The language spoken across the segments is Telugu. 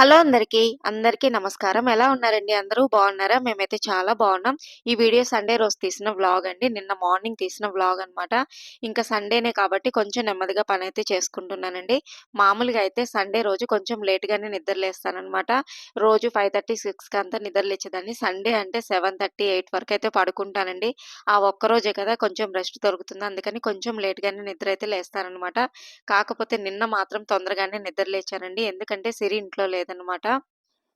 హలో అందరికీ. అందరికీ నమస్కారం. ఎలా ఉన్నారండి అందరూ? బాగున్నారా? మేమైతే చాలా బాగున్నాం. ఈ వీడియో సండే రోజు తీసిన వ్లాగ్ అండి. నిన్న మార్నింగ్ తీసిన వ్లాగ్ అనమాట. ఇంకా సండేనే కాబట్టి కొంచెం నెమ్మదిగా పనైతే చేసుకుంటున్నానండి. మామూలుగా అయితే సండే రోజు కొంచెం లేట్‌గానే నిద్రలేస్తానమాట రోజు రోజు 5:30, 6కి అంతా నిద్రలేచేదాన్ని సండే అంటే సెవెన్ థర్టీ ఎయిట్ వరకు అయితే పడుకుంటానండి. ఆ ఒక్కరోజే కదా కొంచెం రెస్ట్ దొరుకుతుంది. అందుకని కొంచెం లేట్‌గానే నిద్ర అయితే లేస్తానమాట కాకపోతే నిన్న మాత్రం తొందరగానే నిద్రలేచానండి ఎందుకంటే సిరి ఇంట్లో లేదు అనమాట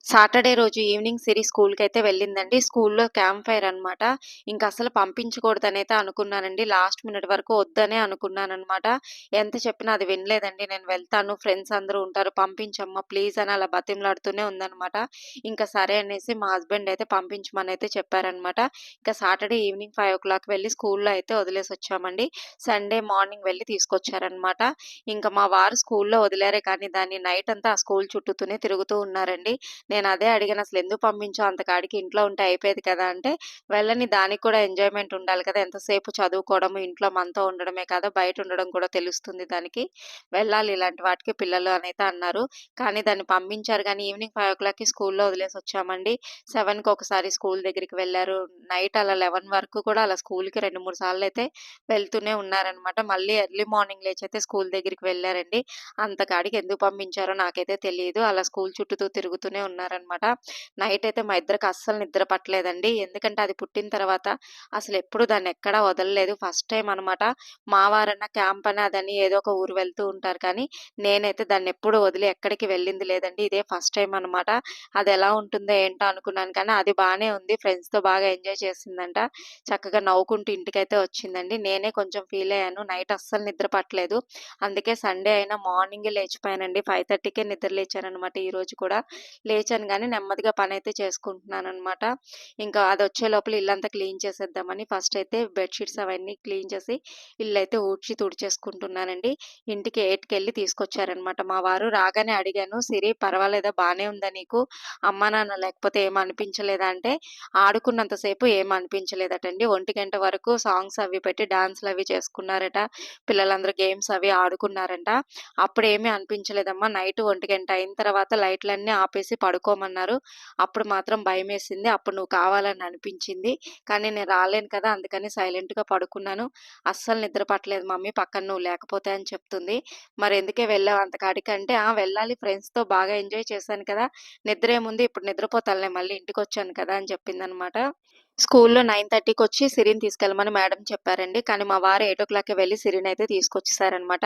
సాటర్డే రోజు ఈవినింగ్ సిరి స్కూల్‌కైతే వెళ్ళిందండి. స్కూల్‌లో క్యాంప్ ఫైర్ అనమాట. ఇంకా అసలు పంపించకూడదనైతే అనుకున్నానండి. లాస్ట్ మినిట్ వరకు వద్దనే అనుకున్నానమాట ఎంత చెప్పినా అది వినలేదండి. నేను వెళ్తాను ఫ్రెండ్స్ అందరూ ఉంటారు పంపించమ్మా ప్లీజ్ అని అలా బతిమలాడుతూనే ఉందనమాట. ఇంకా సరే అనేసి మా హస్బెండ్ అయితే పంపించమని అయితే చెప్పారనమాట. ఇంకా సాటర్డే ఈవినింగ్ 5:00 వెళ్ళి స్కూల్‌లో అయితే వదిలేసి వచ్చామండి సండే మార్నింగ్ వెళ్ళి తీసుకొచ్చారనమాట. ఇంకా మా వారు స్కూల్‌లో వదిలేరే కానీ దాన్ని నైట్ అంతా ఆ స్కూల్ చుట్టూతూనే తిరుగుతూ ఉన్నారండి. నేను అదే అడిగాను అసలు ఎందుకు పంపించావు అంతకాడికి ఇంట్లో ఉంటే అయిపోయేది కదా! అంటే వెళ్ళని దానికి కూడా ఎంజాయ్‌మెంట్ ఉండాలి కదా! ఎంతసేపు చదువుకోవడము, ఇంట్లో మనతో ఉండడమే కాదు బయట ఉండడం కూడా తెలుస్తుంది దానికి. వెళ్ళాలి ఇలాంటి వాటికి పిల్లలు అనైతే అన్నారు. కానీ దాన్ని పంపించారు గానీ ఈవినింగ్ 5:00కి స్కూల్‌లో వదిలేసొచ్చామండి. 7కి ఒకసారి స్కూల్ దగ్గరికి వెళ్ళారు. నైట్ అలా 11 వరకు కూడా అలా స్కూల్‌కి 2, 3 సార్లయితే వెళ్తూనే ఉన్నారనమాట. మళ్ళీ ఎర్లీ మార్నింగ్ లేచైతే స్కూల్ దగ్గరికి వెళ్ళారండి. అంతకాడికి ఎందుకు పంపించారో నాకైతే తెలియదు అలా స్కూల్ చుట్టూ తిరుగుతూనే ఉన్నారు ఉన్నారనమాట. నైట్ అయితే మా ఇద్దరికి అస్సలు నిద్ర పట్టలేదండి. ఎందుకంటే అది పుట్టిన తర్వాత అసలు ఎప్పుడు దాన్ని ఎక్కడా వదలలేదు. ఫస్ట్ టైం అనమాట. మా వారన్నా క్యాంప్ అని అదని ఏదో ఒక ఊరు వెళ్తూ ఉంటారు కానీ నేనైతే దాన్ని ఎప్పుడు వదిలి ఎక్కడికి వెళ్ళింది లేదండి. ఇదే ఫస్ట్ టైం అనమాట. అది ఎలా ఉంటుందో ఏంటో అనుకున్నాను కానీ అది బాగానే ఉంది. ఫ్రెండ్స్‌తో బాగా ఎంజాయ్ చేసిందంట. చక్కగా నవ్వుకుంటూ ఇంటికైతే వచ్చిందండి. నేనే కొంచెం ఫీల్ అయ్యాను. నైట్ అస్సలు నిద్ర పట్టలేదు. అందుకే సండే అయినా మార్నింగ్ లేచిపోయానండి. 5:30కే నిద్ర లేచాననమాట ఈరోజు కూడా. లేచాను కానీ నెమ్మదిగా పనైతే చేసుకుంటున్నాననమాట. ఇంకా అది వచ్చే లోపల ఇల్లంతా క్లీన్ చేసేద్దామని ఫస్ట్ అయితే బెడ్షీట్స్ అవన్నీ క్లీన్ చేసి ఇల్లు అయితే ఊడ్చి తుడిచేసుకుంటున్నానండి. ఇంటికి 8కెళ్ళి తీసుకొచ్చారనమాట మా వారు. రాగానే అడిగాను సిరి పర్వాలేదా బాగానే ఉందా నీకు? అమ్మా, నాన్న లేకపోతే ఏం అనిపించలేదా? అంటే ఆడుకున్నంత సేపు ఏమి అనిపించలేదటండి. 1 వరకు సాంగ్స్ అవి పెట్టి డాన్స్‌లవి చేసుకున్నారట. పిల్లలందరూ గేమ్స్ అవి ఆడుకున్నారంట. అప్పుడేమీ అనిపించలేదమ్మా. నైట్ ఒంటి గంట అయిన తర్వాత లైట్‌లన్నీ ఆపేసి పడుకు పడుకోమన్నారు. అప్పుడు మాత్రం భయమేసింది. అప్పుడు నువ్వు కావాలని అనిపించింది. కానీ నేను రాలేను కదా! అందుకని సైలెంట్‌గా పడుకున్నాను. అస్సలు నిద్ర పట్టలేదు మమ్మీ పక్కన నువ్వు లేకపోతే అని చెప్తుంది. మరెందుకే వెళ్ళావు అంత కాడికి అంటే ఆ! వెళ్ళాలి ఫ్రెండ్స్‌తో బాగా ఎంజాయ్ చేశాను కదా! నిద్ర ఏముంది ఇప్పుడు నిద్రపోతానులే మళ్ళీ ఇంటికి వచ్చాను కదా! అని చెప్పిందనమాట. స్కూల్‌లో 9:30కొచ్చి సిరిని తీసుకెళ్ళమని మేడం చెప్పారండి. కానీ మా వారు 8:00కే వెళ్ళి సిరినైతే తీసుకొచ్చేసారనమాట.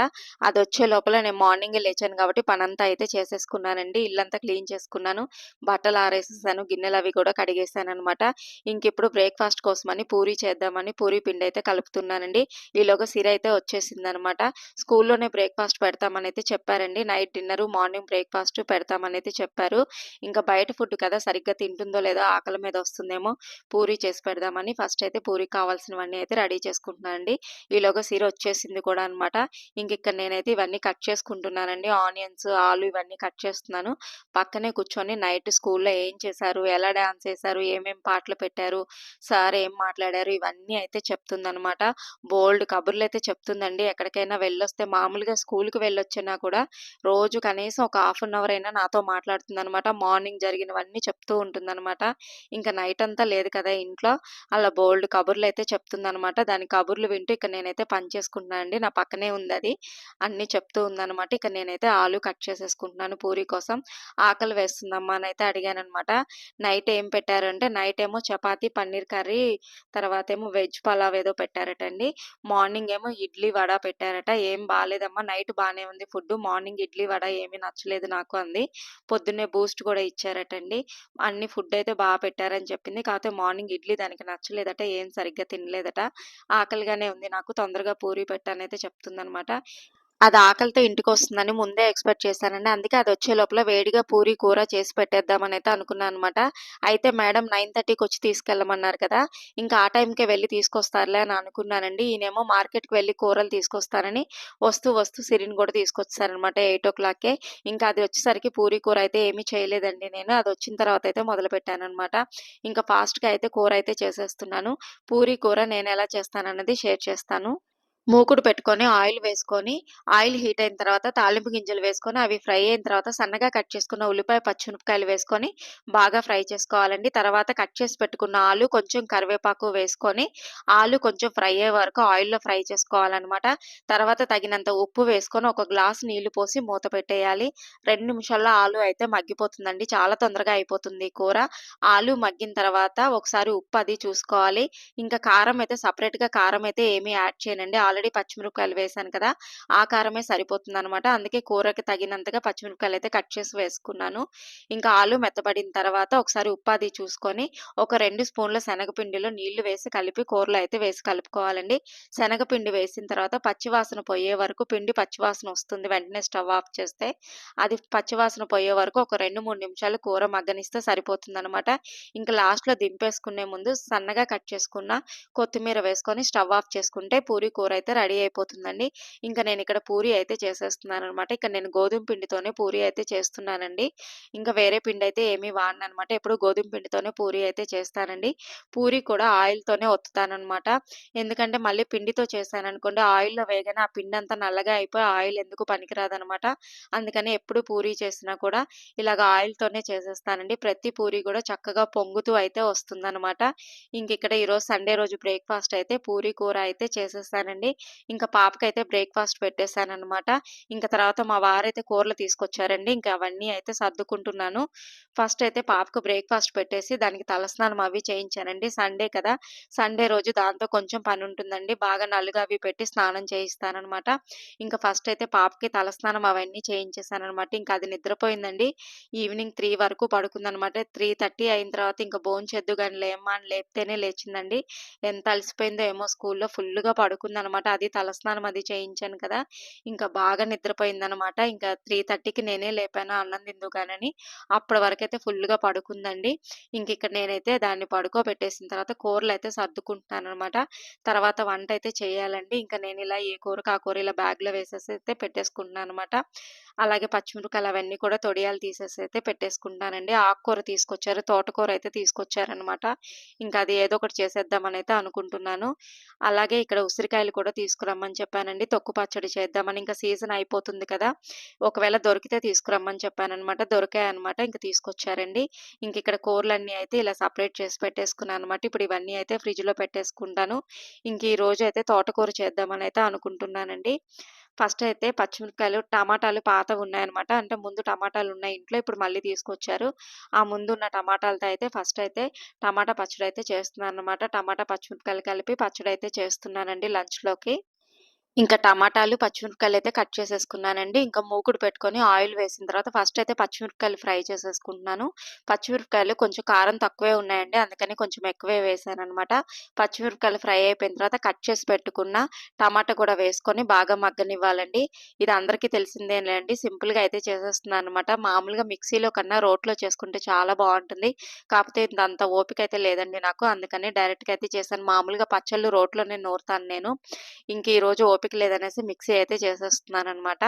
వచ్చే లోపల నేను మార్నింగ్ లేచాను కాబట్టి పనంతా అయితే చేసేసుకున్నానండి. ఇల్లంతా క్లీన్ చేసుకున్నాను. బట్టలు ఆరేసేసాను. గిన్నెలు అవి కూడా కడిగేసాననమాట. ఇంకిప్పుడు బ్రేక్‌ఫాస్ట్ కోసమని పూరి చేద్దామని పూరి అయితే కలుపుతున్నానండి. ఈలోగా సిరి అయితే వచ్చేసిందనమాట. స్కూల్‌లోనే బ్రేక్‌ఫాస్ట్ పెడతామనైతే చెప్పారండి. నైట్ డిన్నరు, మార్నింగ్ బ్రేక్‌ఫాస్ట్ పెడతామనైతే చెప్పారు. ఇంకా బయట ఫుడ్ కదా! సరిగ్గా తింటుందో లేదో ఆకలి మీద వస్తుందేమో పూరి చేసి పెడదామని ఫస్ట్ అయితే పూరికి కావాల్సినవన్నీ అయితే రెడీ చేసుకుంటున్నానండి. ఈలోగా సీర వచ్చేసింది కూడా అనమాట. ఇంకిక్కడ నేనైతే ఇవన్నీ కట్ చేసుకుంటున్నానండి. ఆనియన్స్, ఆలు ఇవన్నీ కట్ చేస్తున్నాను. పక్కనే కూర్చొని నైట్ స్కూల్‌లో ఏం చేశారు? ఎలా డాన్స్ చేశారు ఏమేమి పాటలు పెట్టారు? సార్ ఏం మాట్లాడారు? ఇవన్నీ అయితే చెప్తుందనమాట. బోల్డ్ కబుర్లు అయితే చెప్తుందండి. ఎక్కడికైనా వెళ్ళొస్తే మామూలుగా స్కూల్‌కి వెళ్ళొచ్చినా కూడా రోజు కనీసం ఒక హాఫ్ అన్ అవర్ అయినా నాతో మాట్లాడుతుందనమాట. మార్నింగ్ జరిగినవన్నీ చెప్తూ ఉంటుందనమాట. ఇంకా నైట్ అంతా లేదు కదా ఇంట్లో. అలా బోల్డ్ కబుర్లు అయితే చెప్తుందనమాట. దాని కబుర్లు వింటూ ఇక నేనైతే పని చేసుకుంటున్నానండి. నా పక్కనే ఉంది అది అన్నీ చెప్తూ ఉందనమాట. ఇక నేనైతే ఆలు కట్ చేసేసుకుంటున్నాను పూరి కోసం. ఆకలి వేస్తుందమ్మా అని అయితే అడిగాను అనమాట నైట్ ఏం పెట్టారంటే నైట్ ఏమో చపాతీ, పన్నీర్ కర్రీ తర్వాత ఏమో వెజ్ పలావ్ ఏదో పెట్టారటండి. మార్నింగ్ ఏమో ఇడ్లీ, వడ పెట్టారట. ఏం బాగాలేదమ్మా నైట్ బానే ఉంది ఫుడ్ మార్నింగ్ ఇడ్లీ, వడ ఏమీ నచ్చలేదు నాకు అంది. పొద్దున్నే బూస్ట్ కూడా ఇచ్చారటండి. అన్ని ఫుడ్ అయితే బాగా పెట్టారని చెప్పింది. కాకపోతే మార్నింగ్ ఇడ్లీ దానికి నచ్చలేదట. ఏం సరిగ్గా తినలేదట. ఆకలిగానే ఉంది నాకు తొందరగా పూరి పెట్టనైతే చెప్తుందనమాట. అది ఆకలితో ఇంటికి వస్తుందని ముందే ఎక్స్‌పెక్ట్ చేశానండి. అందుకే అది వచ్చే లోపల వేడిగా పూరి, కూర చేసి పెట్టేద్దామనైతే అనుకున్నాననమాట. అయితే మేడం 9:30కొచ్చి తీసుకెళ్ళమన్నారు కదా! ఇంకా ఆ టైంకే వెళ్ళి తీసుకొస్తారులే అని అనుకున్నానండి. ఈయనేమో మార్కెట్‌కి వెళ్ళి కూరలు తీసుకొస్తానని వస్తూ వస్తూ సిరిని కూడా తీసుకొచ్చారనమాట ఎయిట్ ఓ క్లాక్కే ఇంకా అది వచ్చేసరికి పూరి కూర అయితే ఏమీ చేయలేదండి నేను. అది వచ్చిన తర్వాత అయితే మొదలు మొదలుపెట్టాననమాట. ఇంకా ఫాస్ట్‌గా అయితే కూర అయితే చేసేస్తున్నాను. పూరి కూర నేను ఎలా చేస్తానన్నది షేర్ చేస్తాను. మూకుడు పెట్టుకొని ఆయిల్ వేసుకొని, ఆయిల్ హీట్ అయిన తర్వాత తాలింపు గింజలు వేసుకొని, అవి ఫ్రై అయిన తర్వాత సన్నగా కట్ చేసుకున్న ఉల్లిపాయ, పచ్చిమిరపకాయలు వేసుకొని బాగా ఫ్రై చేసుకోవాలండి. తర్వాత కట్ చేసి పెట్టుకున్న ఆలు, కొంచెం కరివేపాకు వేసుకొని, ఆలు కొంచెం ఫ్రై అయ్యే వరకు ఆయిల్‌లో ఫ్రై చేసుకోవాలన్నమాట తర్వాత తగినంత ఉప్పు వేసుకొని, ఒక గ్లాస్ నీళ్ళు పోసి మూత పెట్టేయాలి. రెండు నిమిషాల్లో ఆలు అయితే మగ్గిపోతుందండి. చాలా తొందరగా అయిపోతుంది కూర. ఆలు మగ్గిన తర్వాత ఒకసారి ఉప్పు అది చూసుకోవాలి. ఇంకా కారం అయితే సపరేట్గా కారం అయితే ఏమీ యాడ్ చేయనండి. ఆల్రెడీ పచ్చిమిరపకాయలు వేశాను కదా! ఆ కారమే సరిపోతుందనమాట. అందుకే కూరకి తగినంతగా పచ్చిమిరపకాయలయితే కట్ చేసి వేసుకున్నాను. ఇంకా ఆలు మెత్తబడిన తర్వాత ఒకసారి ఉప్పాది చూసుకొని, ఒక రెండు స్పూన్ల శనగపిండిలో నీళ్ళు వేసి కలిపి కూరలో అయితే వేసి కలుపుకోవాలండి. శనగపిండి వేసిన తర్వాత పచ్చివాసన పోయే వరకు పిండి పచ్చివాసన వస్తుంది. వెంటనే స్టవ్ ఆఫ్ చేస్తే. అది పచ్చివాసన పోయే వరకు ఒక 2, 3 నిమిషాలు కూర మగ్గనిస్తే సరిపోతుంది అనమాట ఇంకా లాస్ట్‌లో దింపేసుకునే ముందు సన్నగా కట్ చేసుకున్న కొత్తిమీర వేసుకొని స్టవ్ ఆఫ్ చేసుకుంటే పూరి కూర అయితే రెడీ అయిపోతుందండి. ఇంకా నేను ఇక్కడ పూరి అయితే చేసేస్తున్నాను అనమాట ఇక్కడ నేను గోధుమ పిండితోనే పూరి అయితే చేస్తున్నానండి. ఇంకా వేరే పిండి అయితే ఏమీ వాడననమాట. ఎప్పుడు గోధుమ పిండితోనే పూరి అయితే చేస్తానండి. పూరి కూడా ఆయిల్‌తోనే ఒత్తుతాననమాట. ఎందుకంటే మళ్ళీ పిండితో చేశాననుకోండి ఆయిల్‌లో వేగానే ఆ పిండి అంతా నల్లగా అయిపోయి ఆయిల్ ఎందుకు పనికిరాదనమాట. అందుకని ఎప్పుడు పూరి చేసినా కూడా ఇలాగ ఆయిల్‌తోనే చేసేస్తానండి. ప్రతి పూరి కూడా చక్కగా పొంగుతూ అయితే వస్తుందనమాట. ఇంకిక్కడ ఈరోజు సండే రోజు బ్రేక్‌ఫాస్ట్ అయితే పూరి కూర అయితే చేసేస్తానండి అండి ఇంకా పాపకైతే బ్రేక్‌ఫాస్ట్ పెట్టేసాననమాట. ఇంకా తర్వాత మా వారైతే కూరలు తీసుకొచ్చారండి. ఇంకా అవన్నీ అయితే సర్దుకుంటున్నాను. ఫస్ట్ అయితే పాపకు బ్రేక్‌ఫాస్ట్ పెట్టేసి దానికి తలస్నానం అవి చేయించానండి. సండే కదా! సండే రోజు దాంతో కొంచెం పని ఉంటుందండి బాగా నలుగు అవి పెట్టి స్నానం చేయిస్తానమాట ఇంకా ఫస్ట్ అయితే పాపకి తలస్నానం అవన్నీ చేయించేసాననమాట. ఇంకా అది నిద్రపోయిందండి. ఈవినింగ్ త్రీ వరకు పడుకుందనమాట. 3:30 అయిన తర్వాత ఇంక భోంచేద్దు కానీ లేమ్మా అని లేపితేనే లేచిందండి. ఎంత అలసిపోయిందో ఏమో స్కూల్‌లో ఫుల్గా పడుకుందనమాట. అది తలస్నానం అది చేయించాను కదా! ఇంకా బాగా నిద్రపోయిందనమాట. ఇంకా 3:30కి నేనే లేపాను అన్నం తిందువుగానని. అప్పటి వరకైతే ఫుల్లుగా పడుకుందండి. ఇంకిక్కడ నేనైతే దాన్ని పడుకోబెట్టేసిన తర్వాత కూరలు అయితే సర్దుకుంటున్నాను అనమాట తర్వాత వంట అయితే చేయాలండి. ఇంకా నేను ఇలా ఏ కూరకు ఆ కూర ఇలా బ్యాగ్‌లో వేసేసి అయితే పెట్టేసుకుంటున్నాను అనమాట అలాగే పచ్చిమిరపకాయలు అవన్నీ కూడా తొడియాలు తీసేసి అయితే పెట్టేసుకుంటానండి. ఆకుకూర తీసుకొచ్చారు. తోటకూర అయితే తీసుకొచ్చారనమాట. ఇంకా అది ఏదో ఒకటి చేసేద్దామని అయితే అనుకుంటున్నాను. అలాగే ఇక్కడ ఉసిరికాయలు కూడా తీసుకురమ్మని చెప్పానండి. తొక్కు పచ్చడి చేద్దామని. ఇంకా సీజన్ అయిపోతుంది కదా! ఒకవేళ దొరికితే తీసుకురమ్మని చెప్పానమాట దొరికాయనమాట. ఇంకా తీసుకొచ్చారండి. ఇంకిక్కడ కూరలన్నీ అయితే ఇలా సపరేట్ చేసి పెట్టేసుకున్నాను అనమాట ఇప్పుడు ఇవన్నీ అయితే ఫ్రిడ్జ్‌లో పెట్టేసుకుంటాను. ఇంక ఈ అయితే తోటకూర చేద్దామని అయితే అనుకుంటున్నానండి. ఫస్ట్ అయితే పచ్చిమిరపకాయలు, టమాటాలు పాత ఉన్నాయన్నమాట అంటే ముందు టమాటాలు ఉన్నాయి ఇంట్లో. ఇప్పుడు మళ్ళీ తీసుకొచ్చారు. ఆ ముందు ఉన్న టమాటాలతో అయితే ఫస్ట్ అయితే టమాటా పచ్చడి అయితే చేస్తున్నాను అనమాట టమాటా, పచ్చిమిరపకాయలు కలిపి పచ్చడి అయితే చేస్తున్నానండి లంచ్‌లోకి. ఇంకా టమాటాలు, పచ్చిమిరపకాయలయితే కట్ చేసేసుకున్నానండి. ఇంకా మూకుడు పెట్టుకొని ఆయిల్ వేసిన తర్వాత ఫస్ట్ అయితే పచ్చిమిరపకాయలు ఫ్రై చేసేసుకుంటున్నాను. పచ్చిమిరపకాయలు కొంచెం కారం తక్కువే ఉన్నాయండి. అందుకని కొంచెం ఎక్కువే వేశాననమాట. పచ్చిమిరపకాయలు ఫ్రై అయిపోయిన తర్వాత కట్ చేసి పెట్టుకున్న టమాటా కూడా వేసుకొని బాగా మగ్గనివ్వాలండి. ఇది అందరికీ తెలిసిందేనండి సింపుల్‌గా అయితే చేసేస్తున్నాను అనమాట మామూలుగా మిక్సీలో కన్నా రోట్లో చేసుకుంటే చాలా బాగుంటుంది కాకపోతే అంత ఓపిక అయితే లేదండి నాకు. అందుకని డైరెక్ట్‌గా అయితే చేశాను. మామూలుగా పచ్చళ్ళు రోట్లోనే నూరుతాను నేను. ఇంక ఈరోజు ఓపిక లేదనేసి మిక్సీ అయితే చేసేస్తున్నాను అనమాట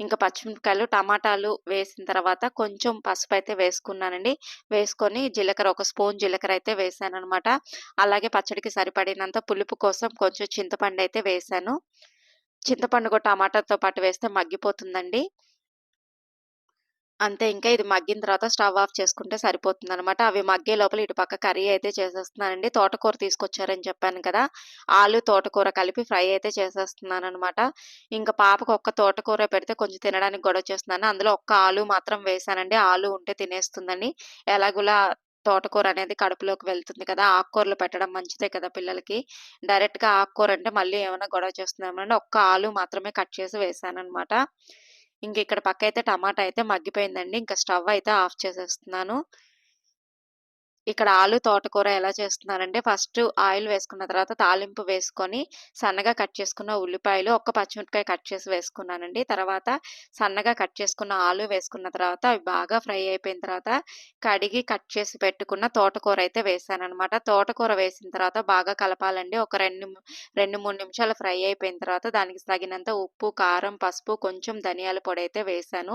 ఇంకా పచ్చిమిరపకాయలు, టమాటాలు వేసిన తర్వాత కొంచెం పసుపు అయితే వేసుకున్నానండి. వేసుకొని జీలకర్ర ఒక స్పూన్ జీలకర్ర అయితే వేశాననమాట. అలాగే పచ్చడికి సరిపడినంత పులుపు కోసం కొంచెం చింతపండు అయితే వేసాను చింతపండు కూడా టమాటాతో పాటు వేస్తే మగ్గిపోతుందండి. అంతే ఇంకా ఇది మగ్గిన తర్వాత స్టవ్ ఆఫ్ చేసుకుంటే సరిపోతుంది అనమాట అవి మగ్గే లోపల ఇటు పక్క కర్రీ అయితే చేసేస్తున్నానండి. తోటకూర తీసుకొచ్చారని చెప్పాను కదా! ఆలు, తోటకూర కలిపి ఫ్రై అయితే చేసేస్తున్నాను అనమాట ఇంకా పాపకు ఒక్క తోటకూర పెడితే కొంచెం తినడానికి గొడవ చేస్తున్నాను అందులో ఒక్క ఆలు మాత్రం వేశానండి. ఆలు ఉంటే తినేస్తుందని. ఎలాగోలా తోటకూర అనేది కడుపులోకి వెళ్తుంది కదా! ఆకుకూరలు పెట్టడం మంచిదే కదా పిల్లలకి. డైరెక్ట్‌గా ఆకుకూర అంటే మళ్ళీ ఏమైనా గొడవ చేస్తుందేమోనని ఒక్క ఆలు మాత్రమే కట్ చేసి వేశాననమాట. ఇంక ఇక్కడ పక్క అయితే టమాటా అయితే మగ్గిపోయిందండి. ఇంకా స్టవ్ అయితే ఆఫ్ చేసేస్తున్నాను. ఇక్కడ ఆలు తోటకూర ఎలా చేస్తున్నారంటే ఫస్ట్ ఆయిల్ వేసుకున్న తర్వాత తాలింపు వేసుకొని సన్నగా కట్ చేసుకున్న ఉల్లిపాయలు, ఒక్క పచ్చిమిరపకాయ కట్ చేసి వేసుకున్నానండి. తర్వాత సన్నగా కట్ చేసుకున్న ఆలు వేసుకున్న తర్వాత అవి బాగా ఫ్రై అయిపోయిన తర్వాత కడిగి కట్ చేసి పెట్టుకున్న తోటకూర అయితే వేశాననమాట. తోటకూర వేసిన తర్వాత బాగా కలపాలండి. ఒక రెండు 2, 3 నిమిషాలు ఫ్రై అయిపోయిన తర్వాత దానికి తగినంత ఉప్పు, కారం, పసుపు, కొంచెం ధనియాల పొడి అయితే వేసాను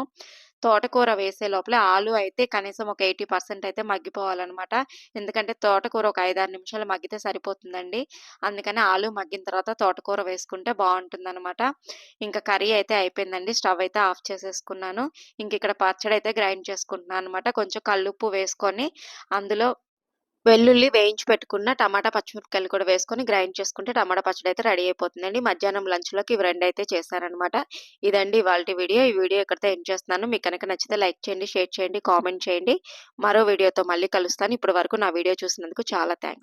తోటకూర వేసే లోపల ఆలు అయితే కనీసం ఒక 80% అయితే మగ్గిపోవాలనమాట. ఎందుకంటే తోటకూర ఒక 5, 6 నిమిషాలు మగ్గితే సరిపోతుందండి. అందుకని ఆలు మగ్గిన తర్వాత తోటకూర వేసుకుంటే బాగుంటుందన్నమాట ఇంకా కర్రీ అయితే అయిపోయిందండి. స్టవ్ అయితే ఆఫ్ చేసేసుకున్నాను. ఇంక ఇక్కడ పచ్చడి అయితే గ్రైండ్ చేసుకుంటున్నాను అనమాట. కొంచెం కల్లుప్పు వేసుకొని అందులో వెల్లుల్లి వేయించి పెట్టుకున్న టమాటా, పచ్చిమిరపకాయలు కూడా వేసుకొని గ్రైండ్ చేసుకుంటే టమాటా పచ్చడి అయితే రెడీ అయిపోతుందండి. మధ్యాహ్నం లంచ్‌లోకి ఇవి రెండు అయితే చేశారనమాట ఇదండి ఇవాళ వీడియో. ఈ వీడియో ఇక్కడితో ఎండ్ చేస్తున్నాను. మీకు కనుక నచ్చితే లైక్ చేయండి, షేర్ చేయండి, కామెంట్ చేయండి. మరో వీడియోతో మళ్ళీ కలుస్తాను. ఇప్పటి వరకు నా వీడియో చూసినందుకు చాలా థ్యాంక్స్